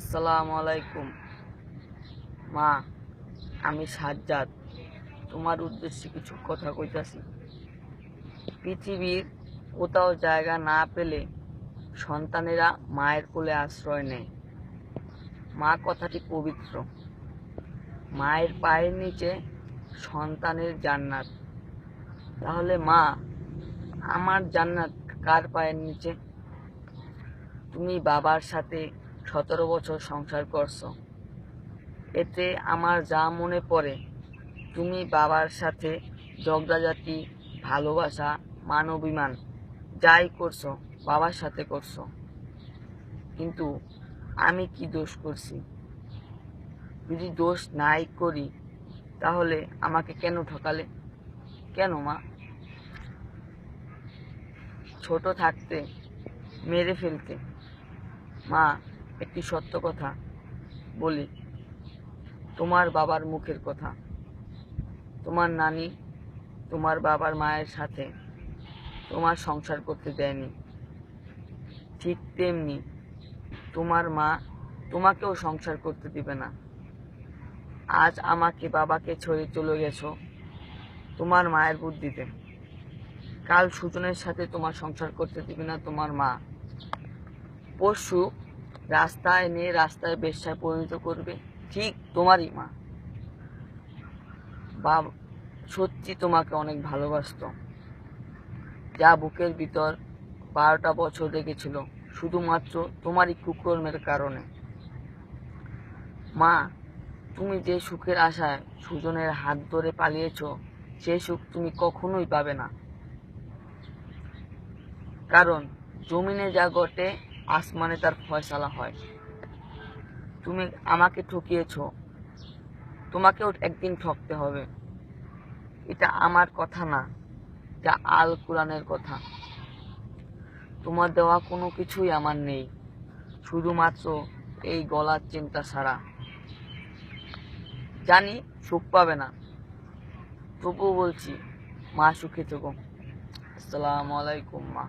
আসসালামু আলাইকুম। মা, আমি সাজ্জাদ। তোমার উদ্দেশ্যে কিছু কথা কইতাছি। পৃথিবীর কোথাও জায়গা না পেলে সন্তানেরা মায়ের কোলে আশ্রয় নেয়। মা কথাটি পবিত্র। মায়ের পায়ের নিচে সন্তানের জান্নাত। তাহলে মা, আমার জান্নাত কার পায়ের নিচে? তুমি বাবার সাথে সতেরো বছর সংসার করছ। এতে আমার যা মনে পড়ে, তুমি বাবার সাথে ঝগড়াঝাটি ভালোবাসা মান অভিমান যাই করছ, বাবার সাথে করছ। কিন্তু আমি কি দোষ করছি? যদি দোষ নাই করি, তাহলে আমাকে কেন ঠকালে? কেন মা? ছোট থাকতে, মেরে ফেলতে। মা একটি সত্য কথা বলি। তোমার বাবার মুখের কথা। তোমার নানি তোমার বাবার মায়ের সাথে তোমার সংসার করতে দেয়নি। ঠিক তেমনি তোমার মা তোমাকেও সংসার করতে দিবে না। আজ আমাকে বাবাকে ছেড়ে চলে গেছো তোমার মায়ের বুদ্ধিতে। কাল সুজনের সাথে তোমার সংসার করতে দিবে না তোমার মা। পরশু রাস্তায় নিয়ে রাস্তায় বেশ্যায় পরিণত করবে। ঠিক তোমারই মা। বা, সত্যি তোমাকে অনেক ভালোবাসতো। যা বুকের ভিতর বারোটা বছর রেখেছিল শুধুমাত্র তোমারই কুকর্মের কারণে। মা, তুমি যে সুখের আশায় সুজনের হাত ধরে পালিয়েছ সেই সুখ তুমি কখনোই পাবে না। কারণ, জমিনে যা ঘটে আসমানে তার ফয়সালা হয়। তুমি আমাকে ঠকিয়েছ। তোমাকেও একদিন ঠকতে হবে। এটা আমার কথা না যা আল কোরআনের কথা। তোমার দেওয়া কোনো কিছুই আমার নেই, শুধুমাত্র এই গলার চিন্তা ছাড়া। জানি সুখ পাবে না, তবুও বলছি, মা সুখে থেকো। আসসালামু আলাইকুম, মা।